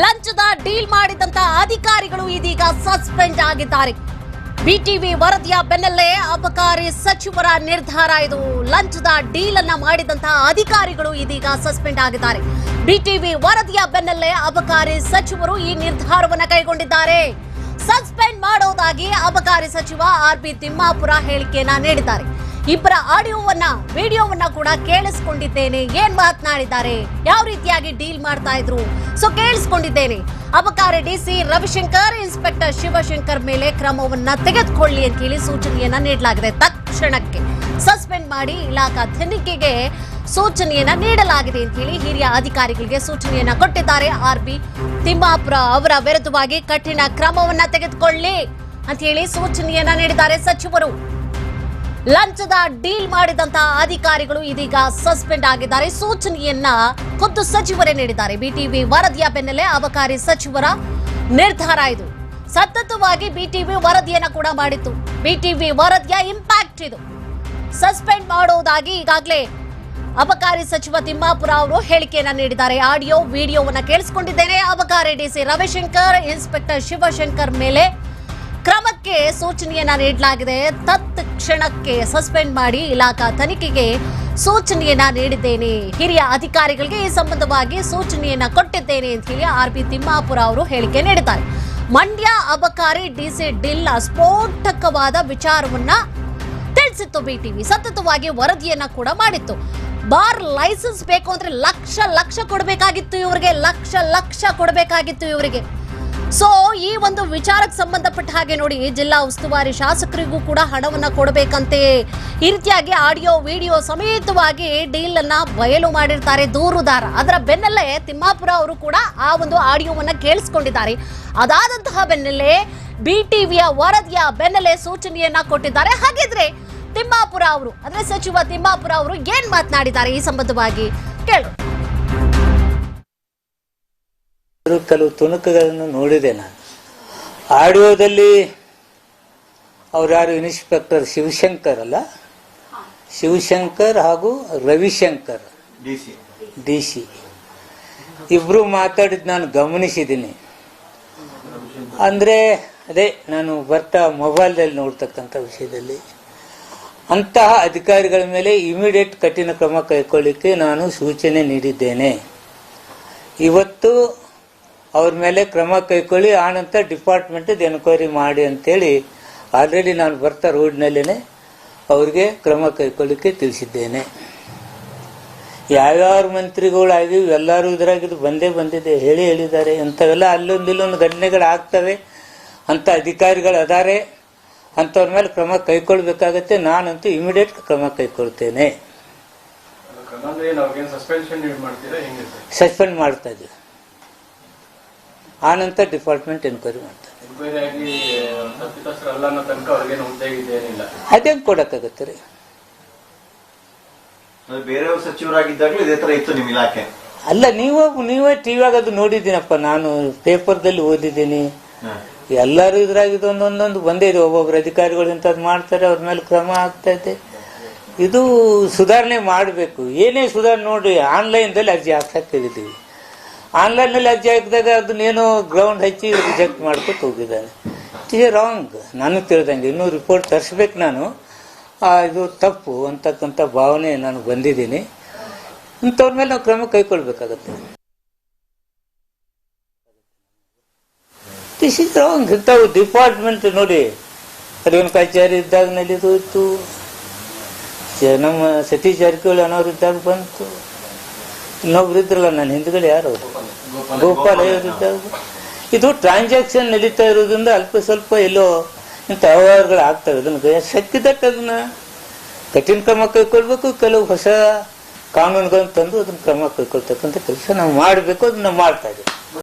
ಲಂಚದ ಡೀಲ್ ಮಾಡಿದಂತ ಅಧಿಕಾರಿಗಳು ಇದೀಗ ಸಸ್ಪೆಂಡ್ ಆಗಿದ್ದಾರೆ. ಬಿಟಿವಿ ವರದಿಯ ಬೆನ್ನಲ್ಲೇ ಅಬಕಾರಿ ಸಚಿವರ ನಿರ್ಧಾರ ಇದು ಲಂಚದ ಡೀಲ್ ಅನ್ನ ಮಾಡಿದಂತಹ ಅಧಿಕಾರಿಗಳು ಇದೀಗ ಸಸ್ಪೆಂಡ್ ಆಗಿದ್ದಾರೆ. ಬಿಟಿವಿ ವರದಿಯ ಬೆನ್ನಲ್ಲೇ ಅಬಕಾರಿ ಸಚಿವರು ಈ ನಿರ್ಧಾರವನ್ನು ಕೈಗೊಂಡಿದ್ದಾರೆ. ಸಸ್ಪೆಂಡ್ ಮಾಡೋದಾಗಿ ಅಬಕಾರಿ ಸಚಿವ ಆರ್ ಬಿ ತಿಮ್ಮಾಪುರ ಹೇಳಿಕೆಯನ್ನ ನೀಡಿದ್ದಾರೆ. ಇಬ್ಬರ ಆಡಿಯೋವನ್ನ, ವಿಡಿಯೋವನ್ನ ಕೂಡ ಕೇಳಿಸ್ಕೊಂಡಿದ್ದೇನೆ. ಏನ್ ಮಾತನಾಡಿದ್ದಾರೆ? ಯಾವ ರೀತಿಯಾಗಿ ಡೀಲ್ ಮಾಡ್ತಾ ಇದ್ರು? ಸೊ ಕೇಳಿಸ್ಕೊಂಡಿದ್ದೇನೆ. ಅಬಕಾರಿ ಡಿಸಿ ರವಿಶಂಕರ್, ಇನ್ಸ್ಪೆಕ್ಟರ್ ಶಿವಶಂಕರ್ ಮೇಲೆ ಕ್ರಮವನ್ನ ತೆಗೆದುಕೊಳ್ಳಿ ಅಂತ ಹೇಳಿ ಸೂಚನೆಯನ್ನ ನೀಡಲಾಗಿದೆ. ತಕ್ಷಣಕ್ಕೆ ಸಸ್ಪೆಂಡ್ ಮಾಡಿ ಇಲಾಖಾ ತನಿಖೆಗೆ ಸೂಚನೆಯನ್ನ ನೀಡಲಾಗಿದೆ ಅಂತ ಹೇಳಿ ಹಿರಿಯ ಅಧಿಕಾರಿಗಳಿಗೆ ಸೂಚನೆಯನ್ನ ಕೊಟ್ಟಿದ್ದಾರೆ. ಆರ್ ಬಿ ತಿಮ್ಮಾಪುರ ಅವರ ವಿರುದ್ಧವಾಗಿ ಕಠಿಣ ಕ್ರಮವನ್ನ ತೆಗೆದುಕೊಳ್ಳಿ ಅಂತ ಹೇಳಿ ಸೂಚನೆಯನ್ನ ನೀಡಿದ್ದಾರೆ ಸಚಿವರು. ಲಂಚದ ಡೀಲ್ ಮಾಡಿದಂತಹ ಅಧಿಕಾರಿಗಳು ಇದೀಗ ಸಸ್ಪೆಂಡ್ ಆಗಿದ್ದಾರೆ. ಸೂಚನೆಯನ್ನ ಖುದ್ದು ಸಚಿವರೇ ನೀಡಿದ್ದಾರೆ. ಬಿಟಿವಿ ವರದಿಯ ಬೆನ್ನಲ್ಲೇ ಅಬಕಾರಿ ಸಚಿವರ ನಿರ್ಧಾರ ಇದು. ಸತತವಾಗಿ ಬಿಟಿವಿ ವರದಿಯನ್ನ ಕೂಡ ಮಾಡಿತ್ತು. ಬಿಟಿವಿ ವರದಿಯ ಇಂಪ್ಯಾಕ್ಟ್ ಇದು. ಸಸ್ಪೆಂಡ್ ಮಾಡುವುದಾಗಿ ಈಗಾಗಲೇ ಅಬಕಾರಿ ಸಚಿವ ತಿಮ್ಮಾಪುರ ಅವರು ಹೇಳಿಕೆಯನ್ನ ನೀಡಿದ್ದಾರೆ. ಆಡಿಯೋ, ವಿಡಿಯೋವನ್ನ ಕೇಳಿಸಿಕೊಂಡಿದ್ದೇನೆ. ಅಬಕಾರಿ ಡಿಸಿ ರವಿಶಂಕರ್, ಇನ್ಸ್ಪೆಕ್ಟರ್ ಶಿವಶಂಕರ್ ಮೇಲೆ ಕ್ರಮಕ್ಕೆ ಸೂಚನೆಯನ್ನ ನೀಡಲಾಗಿದೆ. ತತ್ಕ್ಷಣಕ್ಕೆ ಸಸ್ಪೆಂಡ್ ಮಾಡಿ ಇಲಾಖಾ ತನಿಖೆಗೆ ಸೂಚನೆಯನ್ನ ನೀಡಿದ್ದೇನೆ. ಹಿರಿಯ ಅಧಿಕಾರಿಗಳಿಗೆ ಈ ಸಂಬಂಧವಾಗಿ ಸೂಚನೆಯನ್ನ ಕೊಟ್ಟಿದ್ದೇನೆ ಅಂತ ಹೇಳಿ ಆರ್ ಬಿ ತಿಮ್ಮಾಪುರ ಅವರು ಹೇಳಿಕೆ ನೀಡಿದ್ದಾರೆ. ಮಂಡ್ಯ ಅಬಕಾರಿ ಡಿಸಿ ಡಿಲ್ಲ ಸ್ಫೋಟಕವಾದ ವಿಚಾರವನ್ನ ತಿಳಿಸಿತ್ತು ಬಿಟಿವಿ. ಸತತವಾಗಿ ವರದಿಯನ್ನ ಕೂಡ ಮಾಡಿತ್ತು. ಬಾರ್ ಲೈಸೆನ್ಸ್ ಬೇಕು ಅಂದ್ರೆ ಲಕ್ಷ ಲಕ್ಷ ಕೊಡಬೇಕಾಗಿತ್ತು ಇವರಿಗೆ. ಲಕ್ಷ ಲಕ್ಷ ಕೊಡಬೇಕಾಗಿತ್ತು ಇವರಿಗೆ. ಸೊ ಈ ಒಂದು ವಿಚಾರಕ್ಕೆ ಸಂಬಂಧಪಟ್ಟ ಹಾಗೆ ನೋಡಿ ಜಿಲ್ಲಾ ಉಸ್ತುವಾರಿ ಶಾಸಕರಿಗೂ ಕೂಡ ಹಣವನ್ನ ಕೊಡಬೇಕಂತೆ. ಈ ರೀತಿಯಾಗಿ ಆಡಿಯೋ, ವಿಡಿಯೋ ಸಮೇತವಾಗಿ ಡೀಲ್ ಅನ್ನ ಬಯಲು ಮಾಡಿರ್ತಾರೆ ದೂರುದಾರ. ಅದರ ಬೆನ್ನಲ್ಲೇ ತಿಮ್ಮಾಪುರ ಅವರು ಕೂಡ ಆ ಒಂದು ಆಡಿಯೋವನ್ನ ಕೇಳಿಸ್ಕೊಂಡಿದ್ದಾರೆ. ಅದಾದಂತಹ ಬೆನ್ನಲ್ಲೇ ಬಿ ಟಿವಿಯ ವರದಿಯ ಬೆನ್ನಲ್ಲೇ ಸೂಚನೆಯನ್ನ ಕೊಟ್ಟಿದ್ದಾರೆ. ಹಾಗಿದ್ರೆ ತಿಮ್ಮಾಪುರ ಅವರು, ಅಂದ್ರೆ ಸಚಿವ ತಿಮ್ಮಾಪುರ ಅವರು ಏನ್ ಮಾತನಾಡಿದ್ದಾರೆ ಈ ಸಂಬಂಧವಾಗಿ? ಕೇಳು ಕೆಲವು ತುಣುಕುಗಳನ್ನು ನೋಡಿದೆ ನಾನು. ಆಡಿಯೋದಲ್ಲಿ ಅವ್ರು ಯಾರು ಇನ್ಸ್ಪೆಕ್ಟರ್ ಶಿವಶಂಕರ್ ಅಲ್ಲ? ಶಿವಶಂಕರ್ ಹಾಗೂ ರವಿಶಂಕರ್. D C. ಮಾತಾಡಿದ್ದು ಇಬ್ರು ಮಾತಾಡಿದ್ ನಾನು ಗಮನಿಸಿದ್ದೀನಿ. ಅಂದ್ರೆ ಅದೇ ನಾನು ಬರ್ತಾ ಮೊಬೈಲ್ದಲ್ಲಿ ನೋಡ್ತಕ್ಕಂಥ ವಿಷಯದಲ್ಲಿ. ಅಂತಹ ಅಧಿಕಾರಿಗಳ ಮೇಲೆ ಇಮಿಡಿಯೇಟ್ ಕಠಿಣ ಕ್ರಮ ಕೈಗೊಳ್ಳಿಕ್ಕೆ ನಾನು ಸೂಚನೆ ನೀಡಿದ್ದೇನೆ. ಇವತ್ತು ಅವ್ರ ಮೇಲೆ ಕ್ರಮ ಕೈಕೊಳ್ಳಿ ಆನಂತರ ಡಿಪಾರ್ಟ್ಮೆಂಟ್ ಎನ್ಕ್ವೈರಿ ಮಾಡಿ ಅಂತೇಳಿ ಆಲ್ರೆಡಿ ನಾನು ಬರ್ತಾ ರೋಡ್ನಲ್ಲೇ ಅವ್ರಿಗೆ ಕ್ರಮ ಕೈಕೊಳ್ಳಿಕ್ಕೆ ತಿಳಿಸಿದ್ದೇನೆ. ಯಾವ್ಯಾವ ಮಂತ್ರಿಗಳಾಗಿ ಎಲ್ಲರೂ ಇದ್ರಾಗಿದ್ದು ಬಂದೇ ಬಂದಿದೆ ಹೇಳಿ ಹೇಳಿದ್ದಾರೆ ಅಂಥವೆಲ್ಲ ಅಲ್ಲೊಂದು ಇಲ್ಲೊಂದು ಘಟನೆಗಳು ಆಗ್ತವೆ ಅಂತ ಅಧಿಕಾರಿಗಳು ಅದಾರೆ ಅಂಥವ್ರ ಮೇಲೆ ಕ್ರಮ ಕೈಗೊಳ್ಬೇಕಾಗತ್ತೆ ನಾನಂತೂ ಇಮಿಡಿಯೇಟ್ ಕ್ರಮ ಕೈಗೊಳ್ತೇನೆ ಸಸ್ಪೆಂಡ್ ಮಾಡ್ತಾ ಇದ್ದೀವಿ. ಆನಂತರ ಡಿಪಾರ್ಟ್ಮೆಂಟ್ ಎನ್ಕ್ವೈರಿ ಮಾಡ್ತಾರೆ ಅದೇನ್ ಕೊಡಕ್ಕಾಗತ್ತೆ ರೀ? ಬೇರೆ ಬೇರೆಯವರು ಸಚಿವರಾಗಿದ್ದಾಗಲೂ ಇದೇ ತರ ಇತ್ತು ನಿಮ್ ಇಲಾಖೆ. ಅಲ್ಲ ನೀವು ನೀವೇ ಟಿವಿಯಾಗ ಅದು ನೋಡಿದ್ದೀನಪ್ಪ. ನಾನು ಪೇಪರ್ದಲ್ಲಿ ಓದಿದ್ದೀನಿ. ಎಲ್ಲರೂ ಇದ್ರಾಗ ಒಂದೊಂದೊಂದು ಬಂದೇ ಇದೆ. ಒಬ್ಬೊಬ್ರು ಅಧಿಕಾರಿಗಳು ಇಂಥದ್ದು ಮಾಡ್ತಾರೆ ಅವ್ರ ಮೇಲೆ ಕ್ರಮ ಆಗ್ತಾ ಇದೆ. ಇದು ಸುಧಾರಣೆ ಮಾಡಬೇಕು. ಏನೇ ಸುಧಾರಣೆ ನೋಡಿ ಆನ್ಲೈನ್ದಲ್ಲಿ ಅರ್ಜಿ ಹಾಕ್ತಾ ತೆಗಿತೀವಿ ಆನ್ಲೈನ್ನಲ್ಲಿ ಅರ್ಜಿ ಹಾಕಿದಾಗ ಅದನ್ನೇನೋ ಗ್ರೌಂಡ್ ಹಚ್ಚಿ ರಿಜೆಕ್ಟ್ ಮಾಡ್ಕೊತ ಹೋಗಿದ್ದಾನೆ. ಇಟ್ ಈಸ್ ರಾಂಗ್ ನಾನು ತಿಳಿದಂಗೆ ಇನ್ನೂ ರಿಪೋರ್ಟ್ ತರಿಸ್ಬೇಕು ನಾನು. ಇದು ತಪ್ಪು ಅಂತಕ್ಕಂಥ ಭಾವನೆ ನಾನು ಬಂದಿದ್ದೀನಿ. ಇಂಥವ್ರ ಮೇಲೆ ನಾವು ಕ್ರಮ ಕೈಗೊಳ್ಬೇಕಾಗತ್ತೆ. ದಿಸ್ ಇಸ್ ರಾಂಗ್ ಇಂಥವು ಡಿಪಾರ್ಟ್ಮೆಂಟ್ ನೋಡಿ. ಅದೇನು ಕಚೇರಿ ಇದ್ದಾಗ ನಡೀತು ನಮ್ಮ ಸತೀಶ್ ಜಾರಕಿಹೊಳಿ ಅನ್ನೋರು ಇದ್ದಾಗ ಬಂತು. ಇನ್ನೊಬ್ರು ಇದ್ರಲ್ಲ ನನ್ನ ಹಿಂದ್ಗಡೆ ಯಾರು ಅವ್ರು? ಗೋಪಾಲ್ ಇದು ಟ್ರಾನ್ಸಾಕ್ಷನ್ ನಡೀತಾ ಇರೋದ್ರಿಂದ ಅಲ್ಪ ಸ್ವಲ್ಪ ಎಲ್ಲೋ ಇಂಥ ವ್ಯವಹಾರಗಳು ಆಗ್ತವೆ ಶಕ್ತಿ ಶಕ್ತಿದಟ್ಟು ಅದನ್ನ. ಕಠಿಣ ಕ್ರಮ ಕೈಕೊಳ್ಬೇಕು ಕೆಲವು ಹೊಸ ಕಾನೂನುಗಳನ್ನು ತಂದು ಅದನ್ನ ಕ್ರಮ ಕೈಗೊಳ್ತಕ್ಕಂಥ ಕೆಲಸ ನಾವು ಮಾಡಬೇಕು ಅದನ್ನ ಮಾಡ್ತಾ ಇದ್ದೀವಿ.